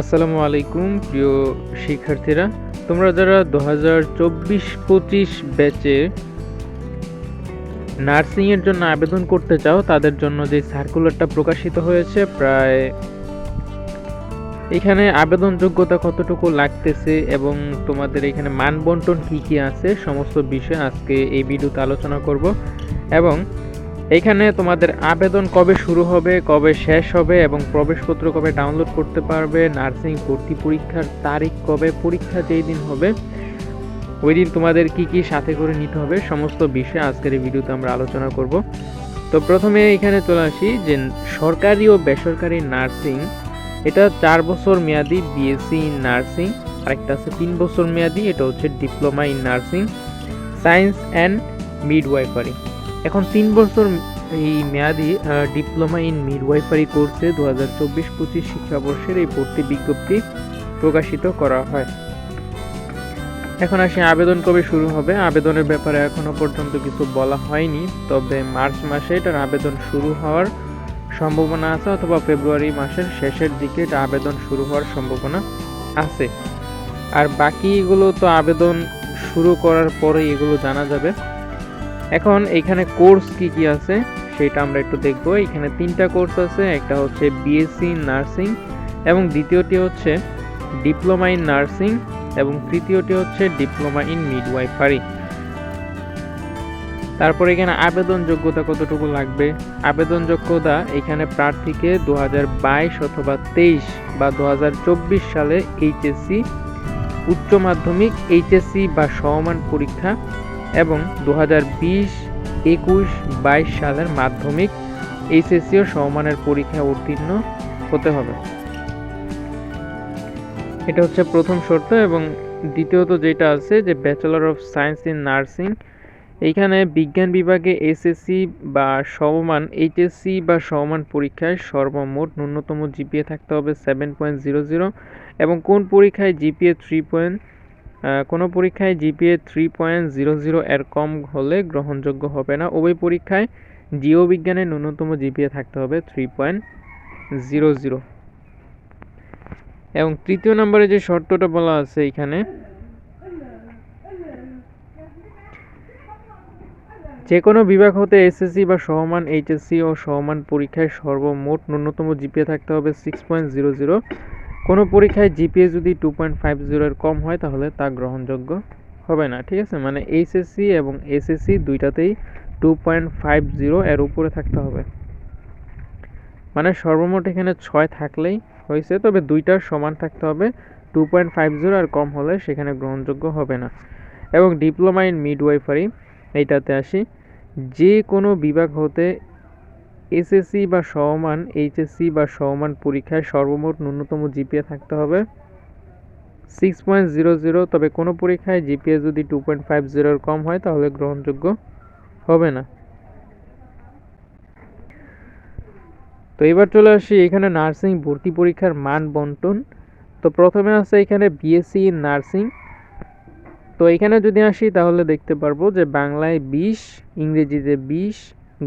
আসসালামু আলাইকুম, প্রিয় শিক্ষার্থীরা। তোমরা যারা দু হাজার চব্বিশ পঁচিশ ব্যাচে নার্সিংয়ের জন্য আবেদন করতে চাও, তাদের জন্য যে সার্কুলারটা প্রকাশিত হয়েছে প্রায় এখানে আবেদন যোগ্যতা কতটুকু লাগতেছে এবং তোমাদের এখানে মানবন্টন কী কী আছে, সমস্ত বিষয় আজকে এই ভিডিওতে আলোচনা করব। এবং এইখানে তোমাদের আবেদন কবে শুরু হবে, কবে শেষ হবে এবং প্রবেশপত্র কবে ডাউনলোড করতে পারবে নার্সিং ভর্তি পরীক্ষার তারিখ কবে, পরীক্ষা যেই দিন হবে, ওই দিন তোমাদের কি কি সাথে করে নিতে হবে, সমস্ত বিষয়ে আজকের এই ভিডিওতে আমরা আলোচনা করব। তো প্রথমে এখানে চলে আসি যে সরকারি ও বেসরকারি নার্সিং এটা চার বছর মেয়াদি বিএসসি ইন নার্সিং আরেকটা আছে তিন বছর মেয়াদি, এটা হচ্ছে diploma in nursing science and midwifery এখন তিন বছর এই মেয়াদি ডিপ্লোমা ইন মিডওয়াইফারি কোর্সে দু হাজার চব্বিশ পঁচিশ শিক্ষাবর্ষের এই ভর্তি বিজ্ঞপ্তি প্রকাশিত করা হয়। এখন আসি, আবেদন কবে শুরু হবে? আবেদনের ব্যাপারে এখনও পর্যন্ত কিছু বলা হয়নি, তবে মার্চ মাসে এটার আবেদন শুরু হওয়ার সম্ভাবনা আছে অথবা ফেব্রুয়ারি মাসের শেষের দিকে এটা আবেদন শুরু হওয়ার সম্ভাবনা আছে। আর বাকিগুলো তো আবেদন শুরু করার পরে এগুলো জানা যাবে। এখন এখানে কোর্স কি কি আছে সেটা আমরা একটু দেখব। এখানে তিনটা কোর্স আছে, একটা হচ্ছে বিএসসি নার্সিং এবং দ্বিতীয়টি হচ্ছে ডিপ্লোমা ইন নার্সিং এবং তৃতীয়টি হচ্ছে ডিপ্লোমা ইন মিডওয়াইফারি তারপর এখানে আবেদন যোগ্যতা কতটুকু লাগবে? আবেদন যোগ্যতা এখানে প্রার্থীকে দু হাজার বাইশ অথবা তেইশ বা দু হাজার চব্বিশ সালে এইচএসসি উচ্চ মাধ্যমিক এইচএসসি বা সমমান পরীক্ষা এবং দু হাজার বিশ, একুশ, বাইশ সালের মাধ্যমিক এইচএসসি ও সমমানের পরীক্ষায় উত্তীর্ণ হতে হবে। এটা হচ্ছে প্রথম শর্ত এবং দ্বিতীয়ত যেটা আছে যে bachelor of science in nursing এইখানে বিজ্ঞান বিভাগে এসএসসি বা সমমান, এইচএসসি বা সমমান পরীক্ষায় সর্বমোট ন্যূনতম জিপিএ থাকতে হবে সেভেন পয়েন্ট জিরো জিরো এবং কোন পরীক্ষায় জিপিএ থ্রি পয়েন্ট কোনো পরীক্ষায় GPA three point zero zero এর কম হলে গ্রহণযোগ্য হবে না। উভয় পরীক্ষায় জীববিজ্ঞানের ন্যূনতম জিপিএ থাকতে হবে থ্রি পয়েন্ট জিরো জিরো এবং তৃতীয় নম্বরে যে শর্তটা বলা আছে এখানে যে কোনো বিভাগ হতে এসএসসি বা সহমান এইচএসসি ও সহমান পরীক্ষায় সর্বমোট ন্যূনতম জিপিএ থাকতে হবে সিক্স পয়েন্ট জিরো জিরো কোনো পরীক্ষায় জিপিএ যদি টু পয়েন্ট ফাইভ জিরোর কম হয়, তাহলে তা গ্রহণযোগ্য হবে না, ঠিক আছে? মানে এইচএসসি এবং এসএসসি দুইটাতেই টু পয়েন্ট ফাইভ জিরো এর উপরে থাকতে হবে। মানে সর্বমোট এখানে ছয় থাকলেই হয়েছে, তবে দুইটার সমান থাকতে হবে টু পয়েন্ট ফাইভ জিরো আর কম হলে সেখানে গ্রহণযোগ্য হবে না। এবং ডিপ্লোমা ইন মিডওয়াইফারি, এইটাতে আসি। যে কোনো বিভাগ হতে এসএসসি বা সমমান এইচএসসি বা সমমান পরীক্ষায় সর্বমোট ন্যূনতম জিপিএ থাকতে হবে। সিক্স পয়েন্ট জিরো জিরো তবে কোনো পরীক্ষায় জিপিএ যদি টু পয়েন্ট ফাইভ জিরোর কম হয়, তাহলে গ্রহণযোগ্য হবে না। তো এবার চলে আসি, এখানে নার্সিং ভর্তি পরীক্ষার মান বন্টন। তো প্রথমে আছে এখানে বিএসসি ইন নার্সিং তো এখানে যদি আসি, তাহলে দেখতে পারব যে বাংলায় বিশ, ইংরেজিতে বিশ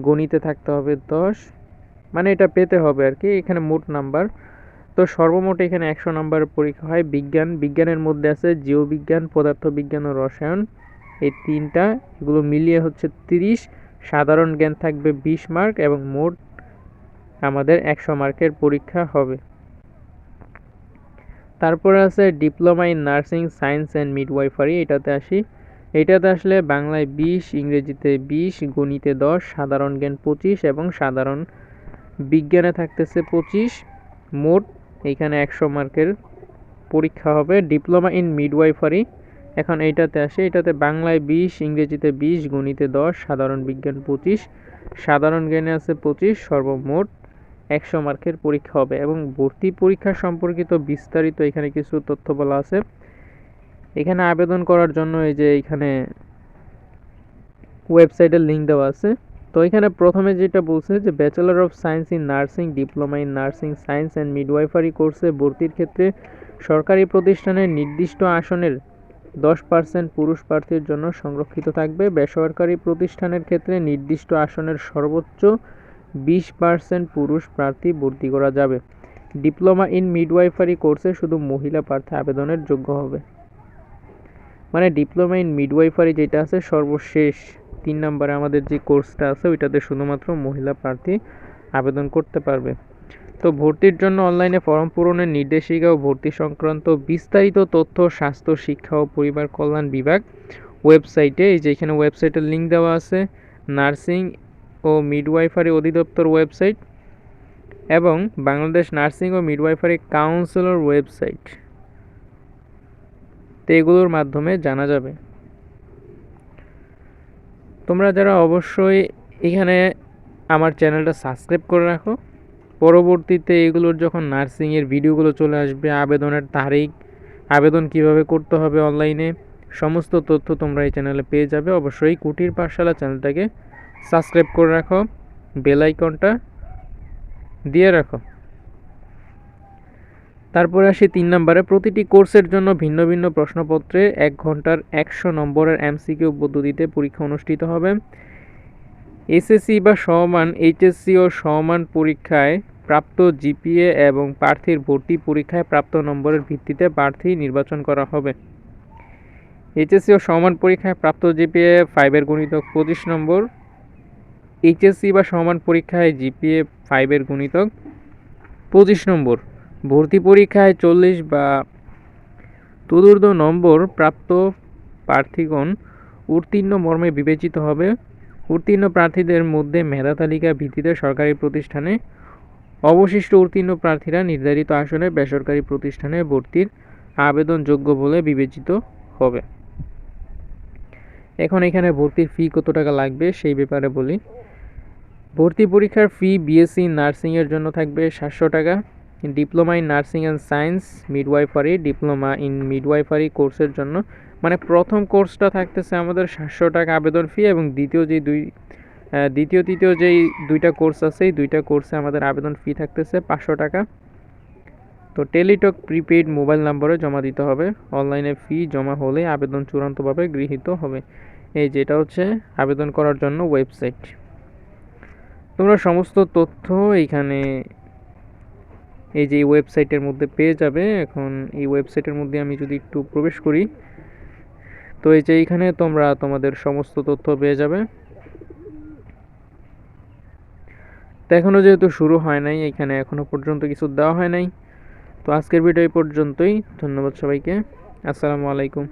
গণিতে থাকতে হবে দশ মানে এটা পেতে হবে আর কি, এখানে মোট নাম্বার। তো সর্বমোট এখানে একশো নাম্বারের পরীক্ষা হয় বিজ্ঞান। বিজ্ঞানের মধ্যে আছে জীববিজ্ঞান, পদার্থবিজ্ঞান ও রসায়ন। এই তিনটা, এগুলো মিলিয়ে হচ্ছে তিরিশ। সাধারণ জ্ঞান থাকবে বিশ মার্ক এবং মোট আমাদের একশো মার্কের পরীক্ষা হবে। তারপরে আছে diploma in nursing science and midwifery, এটাতে আসি। এটাতে আসলে বাংলায় বিশ, ইংরেজিতে বিশ, গণিতে দশ, সাধারণ জ্ঞান পঁচিশ এবং সাধারণ বিজ্ঞানে থাকতেছে পঁচিশ। মোট এইখানে একশো মার্কের পরীক্ষা হবে। Diploma in midwifery. এখন এইটাতে আসে এটাতে বাংলায় বিশ, ইংরেজিতে বিশ, গণিতে দশ, সাধারণ বিজ্ঞান পঁচিশ। সাধারণ জ্ঞানে আছে পঁচিশ, সর্বমোট একশো মার্কের পরীক্ষা হবে এবং ভর্তি পরীক্ষা সম্পর্কিত বিস্তারিত এখানে কিছু তথ্য বলা আছে। এখানে আবেদন করার জন্য এই যে এখানে ওয়েবসাইটের লিঙ্ক দেওয়া আছে। তো এখানে প্রথমে যেটা বলছে যে bachelor of science in nursing diploma in nursing science and midwifery কোর্সে ভর্তির ক্ষেত্রে সরকারি প্রতিষ্ঠানের নির্দিষ্ট আসনের দশ পার্সেন্ট পুরুষ প্রার্থীর জন্য সংরক্ষিত থাকবে। বেসরকারি প্রতিষ্ঠানের ক্ষেত্রে নির্দিষ্ট আসনের সর্বোচ্চ বিশ পার্সেন্ট পুরুষ প্রার্থী ভর্তি করা যাবে। ডিপ্লোমা ইন মিডওয়াইফারি কোর্সে শুধু মহিলা প্রার্থী আবেদনের যোগ্য হবে। মানে ডিপ্লোমা ইন মিডওয়াইফারি যেটা আছে সর্বশেষ তিন নম্বরে আমাদের যে কোর্সটা আছে, ওইটাতে শুধুমাত্র মহিলা প্রার্থী আবেদন করতে পারবে। তো ভর্তির জন্য অনলাইনে ফর্ম পূরণের নির্দেশিকা ও ভর্তি সংক্রান্ত বিস্তারিত তথ্য, স্বাস্থ্য, শিক্ষা ও পরিবার কল্যাণ বিভাগ ওয়েবসাইটে এই যে এখানে ওয়েবসাইটের লিঙ্ক দেওয়া আছে নার্সিং ও মিডওয়াইফারি অধিদপ্তর ওয়েবসাইট এবং বাংলাদেশ নার্সিং ও মিডওয়াইফারি কাউন্সিলর ওয়েবসাইট তো এগুলোর মাধ্যমে জানা যাবে। তোমরা যারা অবশ্যই এখানে আমার চ্যানেলটা সাবস্ক্রাইব করে রাখো। পরবর্তীতে এগুলোর যখন নার্সিংয়ের ভিডিওগুলো চলে আসবে, আবেদনের তারিখ, আবেদন কীভাবে করতে হবে অনলাইনে, সমস্ত তথ্য তোমরা এই চ্যানেলে পেয়ে যাবে। অবশ্যই কুটির পাঠশালা চ্যানেলটাকে সাবস্ক্রাইব করে রাখো, বেল আইকনটা দিয়ে রাখো। তারপরে আসি তিন নম্বরে। প্রতিটি কোর্সের জন্য ভিন্ন ভিন্ন প্রশ্নপত্রে এক ঘণ্টার একশো নম্বরের এমসিকিউ পদ্ধতিতে পরীক্ষা অনুষ্ঠিত হবে। এসএসসি বা সমান এইচএসসি ও সমান পরীক্ষায় প্রাপ্ত জিপিএ এবং প্রার্থীর ভর্তি পরীক্ষায় প্রাপ্ত নম্বরের ভিত্তিতে প্রার্থী নির্বাচন করা হবে। এইচএসসি ও সমান পরীক্ষায় প্রাপ্ত জিপিএ ফাইভের গণিতক পঁচিশ নম্বর। এইচএসসি বা সমান পরীক্ষায় জিপিএ ফাইভের গুণিতক পঁচিশ নম্বর। ভর্তি পরীক্ষায় চল্লিশ বা তদুর্ধ নম্বর প্রাপ্ত প্রার্থীগণ উত্তীর্ণ মর্মে বিবেচিত হবে। উত্তীর্ণ প্রার্থীদের মধ্যে মেধা তালিকা ভিত্তিতে সরকারি প্রতিষ্ঠানে অবশিষ্ট উত্তীর্ণ প্রার্থীরা নির্ধারিত আসনে বেসরকারি প্রতিষ্ঠানে ভর্তির আবেদনযোগ্য বলে বিবেচিত হবে। এখন এখানে ভর্তির ফি কত টাকা লাগবে সেই ব্যাপারে বলি। ভর্তি পরীক্ষার ফি বিএসসি নার্সিংয়ের জন্য থাকবে সাতশো টাকা। Diploma in nursing and science midwifery diploma in midwifery কোর্সের জন্য মানে প্রথম কোর্সটা থাকতেছে আমাদের সাতশো টাকা আবেদন ফি এবং দ্বিতীয় যে দুই দ্বিতীয়, তৃতীয় যেই দুইটা কোর্স আছে, এই দুইটা কোর্সে আমাদের আবেদন ফি থাকতেছে পাঁচশো টাকা। তো টেলিটক প্রিপেইড মোবাইল নম্বরে জমা দিতে হবে। অনলাইনে ফি জমা হলে আবেদন চূড়ান্তভাবে গৃহীত হবে। এই যেটা হচ্ছে আবেদন করার জন্য ওয়েবসাইট তোমরা সমস্ত তথ্য এইখানে এই যে ওয়েবসাইটের মধ্যে পেয়ে যাবে, এখন এই ওয়েবসাইটের মধ্যে আমি যদি একটু প্রবেশ করি, তো এই যে এইখানে তোমরা তোমাদের সমস্ত তথ্য পেয়ে যাবে। তো এখনও যেহেতু শুরু হয় নাই, এখানে এখনও পর্যন্ত কিছু দেওয়া হয় নাই। তো আজকের ভিডিও এই পর্যন্তই, ধন্যবাদ সবাইকে, আসসালামু আলাইকুম।